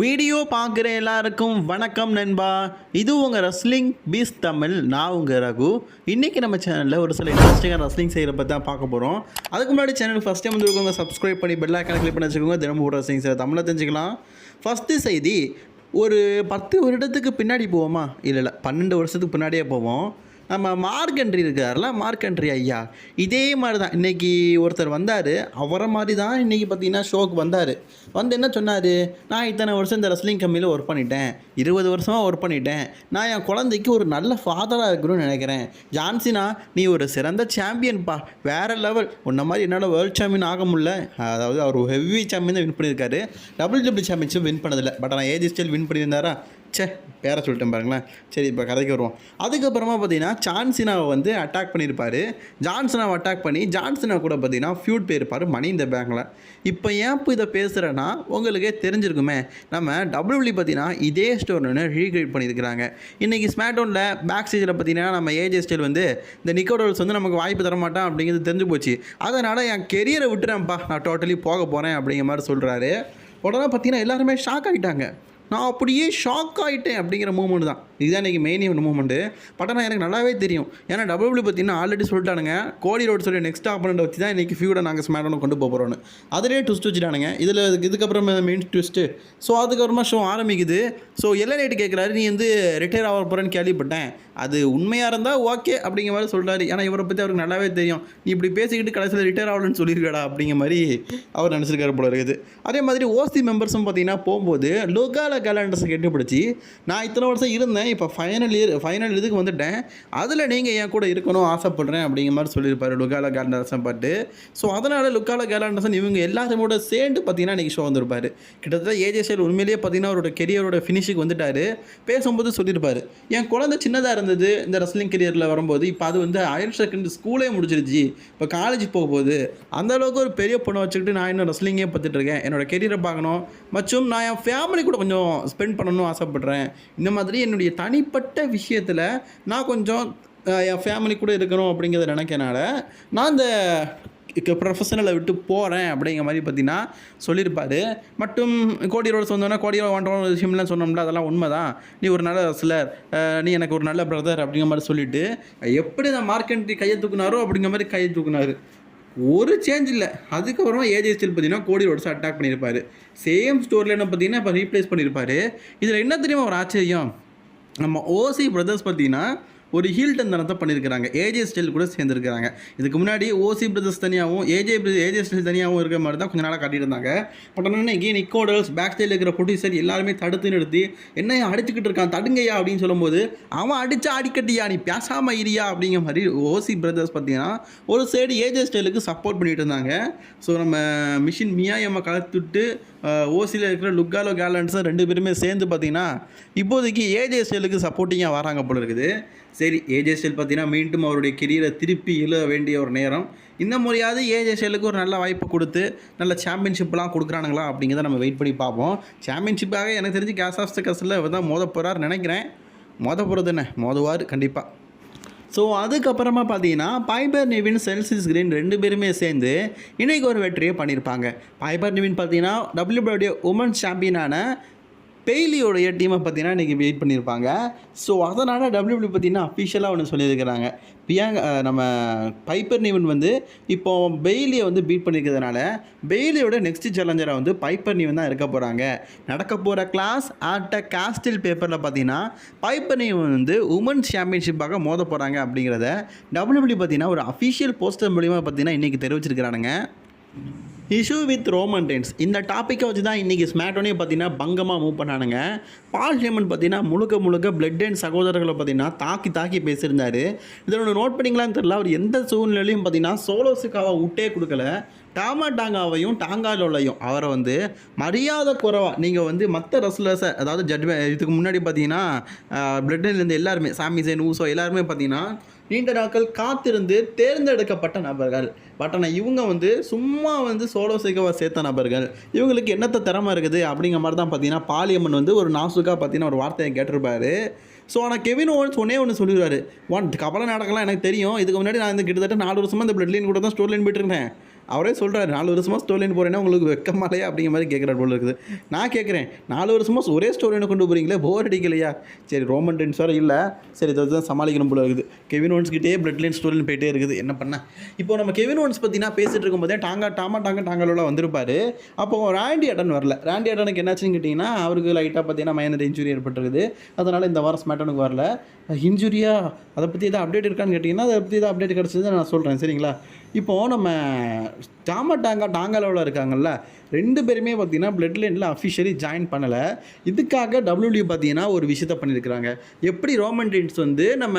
Video பார்க்குற எல்லாருக்கும் வணக்கம் நண்பா. இது உங்கள் ரஸ்லிங் பீஸ் தமிழ். நான் உங்கள் ரகு. இன்றைக்கி நம்ம சேனலில் ஒரு சில இன்ட்ரெஸ்டிங்காக ரஸ்லிங் செய்கிற பற்றி தான் பார்க்க போகிறோம் அதுக்கு முன்னாடி சேனல் ஃபஸ்ட் டைம் வந்துருக்கவங்க சப்ஸ்கிரைப் பண்ணி பெல் ஐக்கான கிளிக் பண்ணி வச்சுக்கோங்க. தினமும் ஒரு ரஸ்லிங் செய்கிற தமிழை தெரிஞ்சுக்கலாம். ஃபஸ்ட்டு செய்தி ஒரு பத்து வருடத்துக்கு பின்னாடி போவோமா? இல்லை இல்லை பன்னெண்டு வருஷத்துக்கு பின்னாடியே போவோம். நம்ம மார்க்கன்ட்ரி இருக்கார்ல மார்க்கன்ட்ரி ஐயா. இதே மாதிரி தான் இன்றைக்கி ஒருத்தர் வந்தார். அவரை மாதிரி தான் இன்றைக்கி பார்த்தீங்கன்னா ஷோக்கு வந்தார். வந்து என்ன சொன்னார்? நான் இத்தனை வருஷம் இந்த ரெஸ்லிங் கம்பெனியில் ஒர்க் பண்ணிட்டேன். இருபது வருஷமாக ஒர்க் பண்ணிட்டேன். நான் என் குழந்தைக்கு ஒரு நல்ல ஃபாதராக இருக்கணும்னு நினைக்கிறேன். ஜான்சினா நீ ஒரு சிறந்த சாம்பியன்ப்பா வேறு லெவல் உன்ன மாதிரி என்னால் வேர்ல்ட் சாம்பியன் ஆக முடியல. அதாவது அவர் ஹெவி சாம்பியன் தான் வின் பண்ணியிருக்காரு. டபுள் டபுள் சாம்பியன்ஷிப் வின் பண்ணதில்லை பட் ஆனால் ஏஜ் ஸ்டைல் வின் பண்ணியிருந்தாரா? ச்சே பேரை சொல்லிட்டேன் பாருங்களேன். சரி இப்போ கதைக்கு வருவோம். அதுக்கப்புறமா பார்த்தீங்கன்னா ஜான்சினாவை வந்து அட்டாக் பண்ணியிருப்பார். ஜான்சனாவை அட்டாக் பண்ணி ஜான்சனா கூட பார்த்தீங்கன்னா ஃபியூட் போயிருப்பார் மணி இந்த பேங்கில் இப்போ ஏன் இப்போ இதை பேசுகிறேன்னா உங்களுக்கே தெரிஞ்சிருக்குமே. நம்ம டபிள்யூபி பார்த்தீங்கன்னா இதே ஸ்டோர்னு ரீக்ரியேட் பண்ணியிருக்கிறாங்க. இன்றைக்கி ஸ்மாக்டவுனில் பேக் ஸ்டேஜில் பார்த்தீங்கன்னா நம்ம ஏஜே ஸ்டைல் வந்து இந்த நிக்கோடோல்ஸ் வந்து நமக்கு வாய்ப்பு தர மாட்டான் அப்படிங்கிறது தெரிஞ்சு போச்சு. அதனால் என் கெரியரை விட்டுறேன்ப்பா நான் டோட்டலி போக போகிறேன் அப்படிங்கிற மாதிரி சொல்கிறாரு உடனே பார்த்தீங்கன்னா எல்லாருமே ஷாக் ஆகிட்டாங்க நான் அப்படியே ஷாக் ஆகிட்டேன் அப்படிங்கிற மூமெண்ட் தான். இதுதான் இன்றைக்கி மெயின் ஈவெண்ட் மூமெண்ட்டு பட் ஆனால் எனக்கு நல்லாவே தெரியும். ஏன்னா டபுள்யூ பார்த்தீங்கன்னா ஆல்ரெடி சொல்லிட்டானுங்க. கோடி ரோடு சொல்லி நெக்ஸ்ட் ஆப்பனண்ட் வச்சு தான் இன்றைக்கி ஃபியூட நாங்கள் ஸ்மேட்டோன்னு கொண்டு போகிறோன்னு அதிலே ட்விஸ்ட் வச்சுட்டானுங்க. இதில் இதுக்கப்புறம் மெயின் ட்விஸ்ட்டு ஸோ அதுக்கப்புறமா ஷோ ஆரம்பிக்குது. ஸோ எல்லா நைட்டு கேட்குறாரு நீ வந்து ரிட்டையர் ஆக போகிறேன்னு கேள்விப்பட்டேன். அது உண்மையாக இருந்தால் ஓகே அப்படிங்கிற மாதிரி சொல்கிறாரு ஏன்னா இவரை பற்றி அவருக்கு நல்லாவே தெரியும். நீ இப்படி பேசிக்கிட்டு கடைசியில் ரிட்டையர் ஆகலன்னு சொல்லியிருக்கடா அப்படிங்கிற மாதிரி அவர் நினச்சிருக்காரு போல இருக்குது. அதே மாதிரி ஓசி மெம்பர்ஸும் பார்த்தீங்கன்னா போகும்போது லோகால கேலண்டர்ஸ் கெட்டுப்பிடிச்சி நான் இத்தனை வருஷம் இருந்தேன் இப்போ ஃபைனல் இயர் ஃபைனல் இதுக்கு வந்துட்டேன். அதில் நீங்கள் என் கூட இருக்கணும் ஆசைப்பட்றேன் அப்படிங்கிற மாதிரி சொல்லியிருப்பாரு லுக்கால கேலண்டர்ஸன் பாட்டு ஸோ அதனால் லுக்கால கேலண்டர்ஸன் இவங்க எல்லாத்தையும் சேர்ந்து பார்த்தீங்கன்னா இன்றைக்கி ஷோ வந்திருப்பார். கிட்டத்தட்ட ஏஜேசியல் உண்மையிலேயே பார்த்தீங்கன்னா அவரோட கெரியரோட ஃபினிஷுக்கு வந்துட்டார். பேசும்போது சொல்லியிருப்பார் என் குழந்தை சின்னதாக இருந்தது இந்த ரெஸ்லிங் கெரியரில் வரும்போது இப்போ அது வந்து ஹையர் செகண்டரி ஸ்கூலே முடிச்சிருச்சு இப்போ காலேஜ் போக போகுது. ஒரு பெரிய பொண்ணை வச்சுக்கிட்டு நான் இன்னும் ரெஸ்லிங்கே பார்த்துட்ருக்கேன் என்னோட கெரியரை பார்க்கணும். மற்றும் நான் என் ஃபேமிலி கூட கொஞ்சம் ஸ்பெண்ட் பண்ணணும்னு ஆசைப்பட்றேன். இந்த மாதிரி என்னுடைய தனிப்பட்ட விஷயத்தில் நான் கொஞ்சம் என் ஃபேமிலி கூட இருக்கணும் அப்படிங்கிறத நினைக்கனால நான் இந்த ப்ரொஃபஷனலை விட்டு போகிறேன் அப்படிங்கிற மாதிரி பார்த்தீங்கன்னா சொல்லியிருப்பார் மற்றும் கோடி சொந்தோன்னா கோடியரோட கோடி ஒரு விஷயம்லாம் சொன்னோம்ல அதெல்லாம் உண்மை தான் நீ ஒரு நல்ல சிலர் நீ எனக்கு ஒரு நல்ல பிரதர் அப்படிங்கிற மாதிரி சொல்லிவிட்டு எப்படி நான் மார்க்கெண்ட்ரி கையை தூக்குனாரோ அப்படிங்கிற மாதிரி கையை தூக்குனாரு. ஒரு சேஞ்ச் இல்லை. அதுக்கப்புறமா ஏஜே ஸ்டில் பார்த்தீங்கன்னா கோடி ரோட்ஸ் அட்டாக் பண்ணியிருப்பாரு. சேம் ஸ்டோரியில் என்ன பார்த்தீங்கன்னா இப்போ ரீப்ளேஸ் பண்ணியிருப்பாரு. இதில் என்ன தெரியுமா ஒரு ஆச்சரியம்? நம்ம ஓசி பிரதர்ஸ் பார்த்தீங்கன்னா ஒரு ஹீல்டன் தனத்தை பண்ணியிருக்கிறாங்க ஏஜே ஸ்டைல் கூட சேர்ந்துருக்கிறாங்க. இதுக்கு முன்னாடி ஓசி பிரதர்ஸ் தனியாகவும் ஏஜே ஏஜே ஸ்டைல் தனியாகவும் இருக்கிற மாதிரி தான் கொஞ்ச நாளாக காட்டிட்டு இருந்தாங்க பட் ஆனால் இங்கே நிக்கோடல்ஸ் பேக் ஸ்டைல் இருக்கிற ப்ரொடியூசர் எல்லாருமே தடுத்து நிறுத்தி என்ன அடிச்சுக்கிட்டு இருக்கான் தடுங்கய்யா அப்படின்னு சொல்லும்போது அவன் அடிச்சா அடிக்கட்டியா நீ பேசாம இரியா அப்படிங்கிற மாதிரி ஓசி பிரதர்ஸ் பார்த்தீங்கன்னா ஒரு சைடு ஏஜே ஸ்டைலுக்கு சப்போர்ட் பண்ணிட்டு இருந்தாங்க. ஸோ நம்ம மிஷின் மியாயம்மா கலத்துட்டு ஓசியில் இருக்கிற லுக்காலோ கேலண்ட்ஸும் ரெண்டு பேருமே சேர்ந்து பார்த்தீங்கன்னா இப்போதைக்கு ஏஜே ஸ்டைலுக்கு சப்போர்ட்டிங்காக வராங்க போல இருக்குது. சரி ஏஜே ஸ்டைல் பார்த்தீங்கன்னா மீண்டும் அவருடைய கெரியரை திருப்பி எழுத வேண்டிய ஒரு நேரம். இந்த முறையாவது ஏஜே ஸ்டைலுக்கு ஒரு நல்ல வாய்ப்பு கொடுத்து நல்ல சாம்பியன்ஷிப்லாம் கொடுக்குறானுங்களா அப்படிங்கிறத நம்ம வெயிட் பண்ணி பார்ப்போம். சாம்பியன்ஷிப்பாக எனக்கு தெரிஞ்சு கேஸ் ஆஃப் ஸ்டக்கர்ஸில் தான் மோத போகிறார் நினைக்கிறேன். மோத போகிறது என்ன? மோதுவார் கண்டிப்பாக ஸோ அதுக்கப்புறமா பார்த்தீங்கன்னா பைபர் நிவின் செல்சிஸ் கிரீன் ரெண்டு பேருமே சேர்ந்து இன்றைக்கி ஒரு வெற்றியை பண்ணியிருப்பாங்க. பைபர் நிவின் பார்த்தீங்கன்னா டபிள்யூபிள்யூடைய உமன்ஸ் சாம்பியனான பெய்லியோடைய டீமை பார்த்தீங்கன்னா இன்றைக்கி வெயிட் பண்ணியிருப்பாங்க ஸோ அதனால் டபிள்யூபிள்யூ பார்த்தீங்கன்னா அஃபிஷியலாக ஒன்று சொல்லியிருக்கிறாங்க. பியாங்க நம்ம பைப்பர் நிவன் வந்து இப்போ பெய்லியை வந்து பீட் பண்ணியிருக்கிறதுனால பெய்லியோட நெக்ஸ்ட் சேலஞ்சராக வந்து பைப்பர் நீவன் தான் இருக்க போகிறாங்க நடக்க போகிற கிளாஸ் ஆட்ட காஸ்டில் பேப்பரில் பார்த்தீங்கன்னா பைப்பர் நீவன் வந்து உமன்ஸ் சாம்பியன்ஷிப்பாக மோத போகிறாங்க அப்படிங்கிறத டபிள்யூபிள்யூ பார்த்தீங்கன்னா ஒரு அஃபிஷியல் போஸ்டர் மூலிமா பார்த்தீங்கன்னா இன்றைக்கி தெரிவிச்சிருக்கிறானுங்க. இஷ்யூ வித் ரோமன் டென்ஸ் இந்த டாப்பிக்கை வச்சு தான் இன்றைக்கி ஸ்மேட்டோனே பார்த்தீங்கன்னா பங்கமாக மூவ் பண்ணானுங்க. பால் ஹேமன் பார்த்தீங்கன்னா முழுக்க முழுக்க பிளட் அண்ட் சகோதரர்களை பார்த்தீங்கன்னா தாக்கி தாக்கி பேசியிருந்தாரு. இதில் ஒன்று நோட் பண்ணிங்களான்னு தெரியல. அவர் எந்த சூழ்நிலையும் பார்த்தீங்கன்னா சோலோஸுக்காக விட்டே கொடுக்கல. டாமா டாங்காவையும் டாங்காலோலையும் அவரை வந்து மரியாதை குறைவாக நீங்கள் வந்து மற்ற ரெஸ்லர்ஸை அதாவது ஜட்மெ இதுக்கு முன்னாடி பார்த்தீங்கன்னா பிளட்லேருந்து எல்லாருமே சாமி சேன் ஊசோ எல்லாருமே பார்த்தீங்கன்னா நீண்ட நாட்கள் காத்திருந்து தேர்ந்தெடுக்கப்பட்ட நபர்கள். பட் ஆனால் இவங்க வந்து சும்மா வந்து சோலோ சிகவா சேர்த்த நபர்கள். இவங்களுக்கு என்னத்த திறமை இருக்குது? அப்படிங்கிற மாதிரி தான் பார்த்தீங்கன்னா பாலியம்மன் வந்து ஒரு நாசுக்காக பார்த்தீங்கன்னா ஒரு வார்த்தையை கேட்டிருப்பாரு. ஸோ ஆனால் கெவின் ஓன்ஸ் ஒன்னே ஒன்று சொல்லிடுவார். ஒன் கபல நாடகம்லாம் எனக்கு தெரியும். இதுக்கு முன்னாடி நான் இந்த கிட்டத்தட்ட நாலு வருஷமாக இந்த பிளட் லைன் கூட தான் ஸ்டோர் லைன் போயிட்டுருந்தேன் அவரே சொல்கிறாரு நாலு வருஷமாக ஸ்டோரி போகிறேன்னா உங்களுக்கு வெக்கமாலையா அப்படிங்கிற மாதிரி கேட்குறாரு போல இருக்குது. நான் கேட்குறேன் நாலு வருஷமாக ஒரே ஸ்டோரி கொண்டு போகிறீங்களே போர் அடிக்கலையா? சரி ரோமன் டென்ஸ் வேறு இல்லை. சரி இதை தான் சமாளிக்கணும் போல இருக்குது. கெவின் ஓன்ஸ் கிட்டே பிளட் லைன் ஸ்டோரி போயிட்டே இருக்குது. என்ன பண்ண? இப்போ நம்ம கெவின் ஓன்ஸ் பற்றினா பேசிகிட்டு இருக்கும்போதே டாங்கா டாமா டாங்கா டாங்காலோட வந்திருப்பார். அப்போ ராண்டி அடன் வரல. ராண்டி அடனுக்கு என்னாச்சுன்னு கேட்டிங்கன்னா அவருக்கு லைட்டாக பார்த்தீங்கன்னா மைனர் இன்ஜுரி ஏற்பட்டிருக்குது. அதனால் இந்த வாரம் ஸ்மேட்டனுக்கு வரல. இன்ஜுரியா அதை பற்றி எதாவது அப்டேட் இருக்கான்னு கேட்டிங்கன்னா அதை பற்றி எதாவது அப்டேட் கிடச்சிது நான் சொல்கிறேன் சரிங்களா? இப்போது நம்ம டாமா டாங்கா டாங்காலோவில் இருக்காங்கல்ல ரெண்டு பேருமே பார்த்தீங்கன்னா பிளட் லைனில் அஃபிஷியலி ஜாயின் பண்ணலை. இதுக்காக டபிள்யூடியூ பார்த்தீங்கன்னா ஒரு விஷயத்த பண்ணியிருக்கிறாங்க எப்படி ரோமன் டீன்ஸ் வந்து நம்ம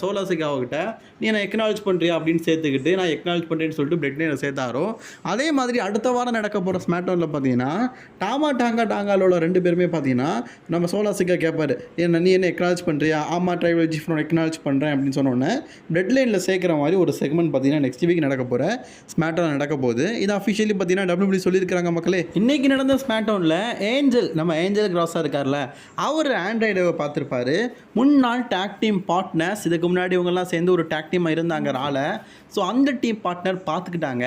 சோலாசிகாவுக்கிட்ட நீ நான் எக்னாலஜ் பண்ணுறியா அப்படின்னு சேர்த்துக்கிட்டு நான் எக்னாலஜ் பண்ணுறேன்னு சொல்லிட்டு பிளட் லைனில் சேர்த்தாரோ அதே மாதிரி அடுத்த வாரம் நடக்க போகிற ஸ்மேட்டோனில் பார்த்தீங்கன்னா டாமா டாங்கா டாங்காலோவில் ரெண்டு பேருமே பார்த்தீங்கன்னா நம்ம சோலாசிகா கேட்பார் என்ன நீ என்ன எக்னாலஜ் பண்ணுறியா ஆமா ட்ரைவல் ஜிஃப் நான் எக்னாலஜ் பண்ணுறேன் அப்படின்னு சொன்னோன்னே பிளட் லைனில் சேர்க்குற மாதிரி ஒரு செக்மெண்ட் பார்த்தீங்கன்னா நெக்ஸ்ட் வீக் நடக்க போகிற ஸ்மாட்டோன் நடக்க போகுது. இது அஃபிஷியலி பார்த்தீங்கன்னா டபிள்யூபி சொல்லியிருக்காங்க மக்களே. இன்னைக்கு நடந்த ஸ்மாட்டோனில் ஏஞ்சல் நம்ம ஏஞ்சல் கிராஸாக இருக்கார்ல அவர் ஆண்ட்ராய்டை பார்த்துருப்பாரு. முன்னாள் டேக் டீம் பார்ட்னர்ஸ் இதுக்கு முன்னாடி இவங்கெல்லாம் சேர்ந்து ஒரு டேக் டீமாக இருந்தாங்க ஆளை. ஸோ அந்த டீம் பார்ட்னர் பார்த்துக்கிட்டாங்க.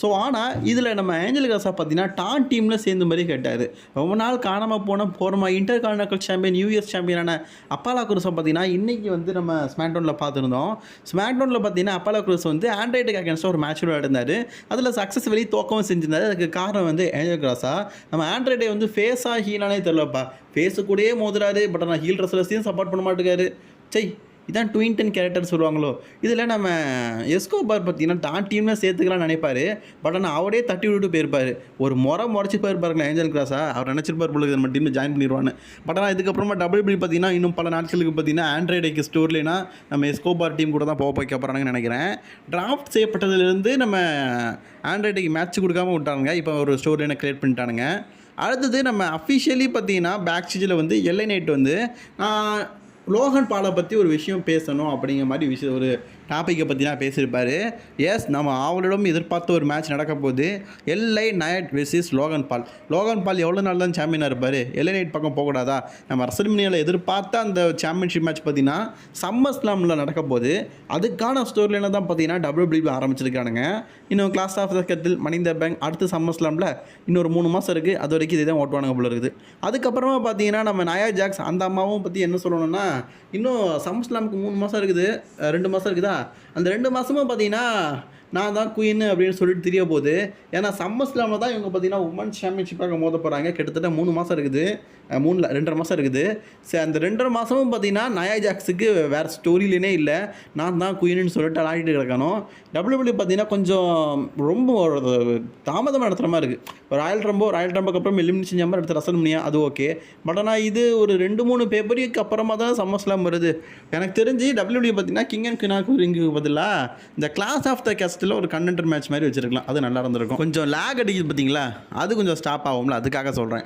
ஸோ ஆனால் இதில் நம்ம ஏஞ்சல் கிராஸாக பார்த்தீங்கன்னா டான் டீமில் சேர்ந்த மாதிரி கேட்டார். ரொம்ப நாள் காணாமல் போன போகிறோமா இன்டர் கார்னக்கல் சாம்பியன் யூஎஸ் சாம்பியனான அப்பாலா குருஸை பார்த்தீங்கன்னா இன்றைக்கி வந்து நம்ம ஸ்மாக்டவுனில் பார்த்துருந்தோம். ஸ்மாக்டவுனில் பார்த்தீங்கன்னா அப்பாலா குருஸ் வந்து ஆண்ட்ராய்டுக்கு ஒரு மேட்ச் விளையாடினாரு அதில் சக்ஸஸ் வெளியே தோக்கவும் செஞ்சிருந்தார். அதுக்கு காரணம் வந்து ஏஞ்சல் கிராஸா நம்ம ஆண்ட்ராய்டே வந்து ஃபேஸாக ஹீலானே தெரிலப்பா ஃபேஸு கூடயே மோதுறாரு. பட் ஆனால் ஹீல் ரெஸ்லர்ஸையும் சப்போர்ட் பண்ண மாட்டேங்காரு. செய் இதான் ட்வின்டன் கேரக்டர் சொல்லுவாங்களோ? இதில் நம்ம எஸ்கோபார் பார்த்தீங்கன்னா தான் டீமில் சேர்த்துக்கலாம்னு நினைப்பார். பட் ஆனால் அவரே தட்டி விட்டுட்டு போயிருப்பார். ஒரு முறை முறைச்சி போயிருப்பாருங்களா ஏஞ்சல் கிராஸா அவர் நினச்சிருப்பார் போல நம்ம டீமில் ஜாயின் பண்ணிடுவான்னு பட் ஆனால் இதுக்கப்புறமா டபுள் பி பார்த்தீங்கன்னா இன்னும் பல நாட்களுக்கு பார்த்தீங்கன்னா ஆண்ட்ராய்டுக்கு ஸ்டோர்லேனா நம்ம எஸ்கோபார் டீம் கூட தான் போக வைக்க போகிறாங்கன்னு நினைக்கிறேன். டிராஃப்ட் செய்யப்பட்டதுலேருந்து நம்ம ஆண்ட்ராய்டுக்கு மேட்ச் கொடுக்காம விட்டானுங்க. இப்போ ஒரு ஸ்டோர்லேனை க்ரியேட் பண்ணிட்டானுங்க. அடுத்தது நம்ம அஃபிஷியலி பார்த்தீங்கன்னா பேக் ஸ்டேஜில் வந்து எல்லை நைட் வந்து லோகன் பாலை பற்றி ஒரு விஷயம் பேசணும் அப்படிங்கிற மாதிரி விஷயம் ஒரு டாப்பிக்கை பற்றி தான் பேசியிருப்பாரு. எஸ் நம்ம ஆவலிடம் எதிர்பார்த்த ஒரு மேட்ச் நடக்க போகுது. LA Knight versus Logan Paul. Logan Paul எவ்வளோ நாள் தான் சாம்பியனாக இருப்பார்? எல்ஐ நைட் பக்கம் போகக்கூடாதா? நம்ம ரசல்மினியில் எதிர்பார்த்த அந்த சாம்பியன்ஷிப் மேட்ச் பார்த்தீங்கன்னா சம்மர் ஸ்லாமில் நடக்க போகுது. அதுக்கான ஸ்டோரியில் தான் பார்த்தீங்கன்னா டபிள்யூபிள்யூ ஆரம்பிச்சிருக்கானுங்க. இன்னும் கிளாஸ் ஆஃப் கத்தில் மணிந்தர் பேங்க் அடுத்து சம்மர் ஸ்லாமில் இன்னொரு மூணு மாதம் இருக்குது அது வரைக்கும் இதே தான் ஓட்டுவானுங்க போல இருக்குது. அதுக்கப்புறமா பார்த்தீங்கன்னா நம்ம நயா ஜாக்ஸ் அந்த அம்மாவும் பற்றி என்ன சொல்லணும்னா இன்னும் சம்மர் ஸ்லாமுக்கு மூணு மாதம் இருக்குது. ரெண்டு மாதம் இருக்குதா? அந்த ரெண்டு மாதமும் பார்த்தீங்கன்னா நான் தான் குயின் அப்படின்னு சொல்லிட்டு தெரிய போகுது. ஏன்னா சம்மர் ஸ்லாமில் தான் இவங்க பார்த்தீங்கன்னா உமன்ஸ் சாம்பியன்ஷிப்பாக மோத போகிறாங்க கிட்டத்தட்ட மூணு மாதம் இருக்குது. மூணில் ரெண்டரை மாதம் இருக்குது. சரி அந்த ரெண்டரை மாதமும் பார்த்தீங்கன்னா நயா ஜாக்ஸுக்கு வேறு ஸ்டோரியிலேனே இல்லை. நான் தான் குயின்னு சொல்லிட்டு ஆடிட்டு கிடக்கணும். டபிள்யூபிள்யூ பார்த்தீங்கன்னா கொஞ்சம் ரொம்ப ஒரு தாமதமாக நடத்துகிற மாதிரி இருக்குது ராயல் ரம்போ ராயல் ரம்போக்கு அப்புறம் எலிமினேஷன் ஜாம்பர் எடுத்து ரசல் முனியா அது ஓகே பட் ஆனால் இது ஒரு ரெண்டு மூணு பேப்பருக்கு அப்புறமா தான் சம்மர் ஸ்லாம் வருது. எனக்கு தெரிஞ்சு டபிள்யூபிள்யூ பார்த்தீங்கன்னா கிங் அண்ட் கினாக்கு பதிலாக இந்த கிளாஸ் ஆஃப் த கஸ்ட்டில் ஒரு கண்டென்டர் மேட்ச் மாதிரி வச்சிருக்கலாம். அது நல்லா இருந்திருக்கும். கொஞ்சம் லேக் அடிக்குது பார்த்தீங்களா அது கொஞ்சம் ஸ்டாப் ஆகும்ல. அதுக்காக சொல்கிறேன்